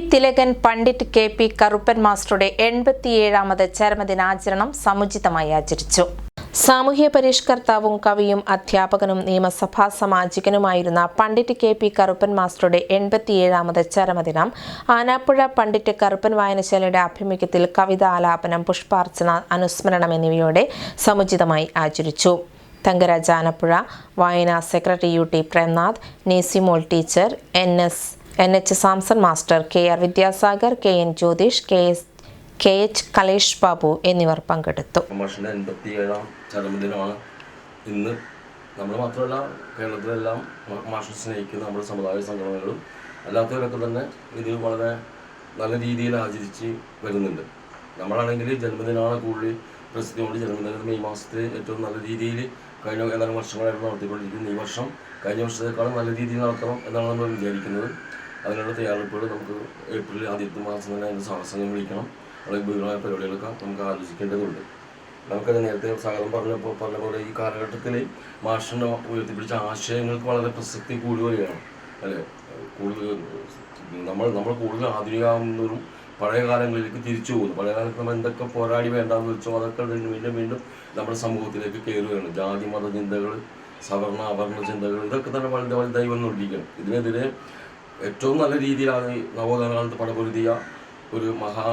Thilakan Pandit K P Karuppan മാസ്റ്ററുടെ എൺപത്തിയേഴാമത് ചരമദിനാചരണം സമുചിതമായി ആചരിച്ചു. സാമൂഹ്യ പരിഷ്കർത്താവും കവിയും അധ്യാപകനും നിയമസഭാ സാമാജികനുമായിരുന്ന പണ്ഡിറ്റ് കെ പി കറുപ്പൻ മാസ്റ്ററുടെ എൺപത്തിയേഴാമത് ചരമദിനം ആനാപ്പുഴ പണ്ഡിറ്റ് കറുപ്പൻ വായനശാലയുടെ ആഭിമുഖ്യത്തിൽ കവിതാലാപനം പുഷ്പാർച്ചന അനുസ്മരണം എന്നിവയോടെ സമുചിതമായി ആചരിച്ചു. തങ്കരാജ് ആനപ്പുഴ വായനാ secretary U T Premnath Nesimol teacher N S N H Samson master K R Vidyasagar K N Jyothish K S K H Kalesh Babu എന്നിവർ പങ്കെടുത്തു. ചരമദിനമാണ് ഇന്ന് നമ്മൾ മാത്രമല്ല കേരളത്തിലെല്ലാം മ- മാഷിനെ സ്നേഹിക്കുന്ന നമ്മുടെ സമുദായ സംഘടനകളും അല്ലാത്തവരൊക്കെ തന്നെ ഇത് വളരെ നല്ല രീതിയിൽ ആചരിച്ച് വരുന്നുണ്ട്. നമ്മളാണെങ്കിൽ ജന്മദിനമാണ് കൂടുതൽ പ്രസിദ്ധി കൊണ്ട് ജന്മദിനം മെയ് മാസത്തിൽ ഏറ്റവും നല്ല രീതിയിൽ കഴിഞ്ഞ ഏതാനും വർഷങ്ങളായിട്ട് നടത്തിക്കൊണ്ടിരിക്കുന്നത് ഈ വർഷം കഴിഞ്ഞ വർഷത്തേക്കാളും നല്ല രീതിയിൽ നടത്തണം എന്നാണ് നമ്മൾ വിചാരിക്കുന്നത്. അതിനുള്ള തയ്യാറെടുപ്പുകൾ നമുക്ക് ഏപ്രിൽ ആദ്യത്തെ മാസം തന്നെ അതിന്റെ സാഹസംഗം വിളിക്കണം. വളരെ ഗുരുതരമായ പരിപാടികളൊക്കെ നമുക്ക് ആലോചിക്കേണ്ടതുണ്ട്. നമുക്കത് നേരത്തെ സ്വാഗതം പറഞ്ഞപ്പോൾ പറഞ്ഞ പോലെ ഈ കാലഘട്ടത്തിൽ മാഷിനെ ഉയർത്തിപ്പിടിച്ച ആശയങ്ങൾക്ക് വളരെ പ്രസക്തി കൂടി വരികയാണ്. അല്ലേ? കൂടുതൽ നമ്മൾ നമ്മൾ കൂടുതൽ ആധുനികമാകുന്നതും പഴയ കാലങ്ങളിലേക്ക് തിരിച്ചു പോകുന്നു. പഴയ കാലത്ത് നമ്മൾ എന്തൊക്കെ പോരാടി വേണ്ടാന്ന് വെച്ചോ അതൊക്കെ വീണ്ടും വീണ്ടും നമ്മുടെ സമൂഹത്തിലേക്ക് കയറുകയാണ്. ജാതി മത ചിന്തകൾ സവർണ അവർണ ചിന്തകൾ ഇതൊക്കെ തന്നെ വളരെ വലുതായി വന്നുകൊണ്ടിരിക്കുകയാണ്. ഇതിനെതിരെ ഏറ്റവും നല്ല രീതിയിലാണ് നവോത്ഥാന കാലത്ത് പടപൊരുതിയ ഒരു മഹാ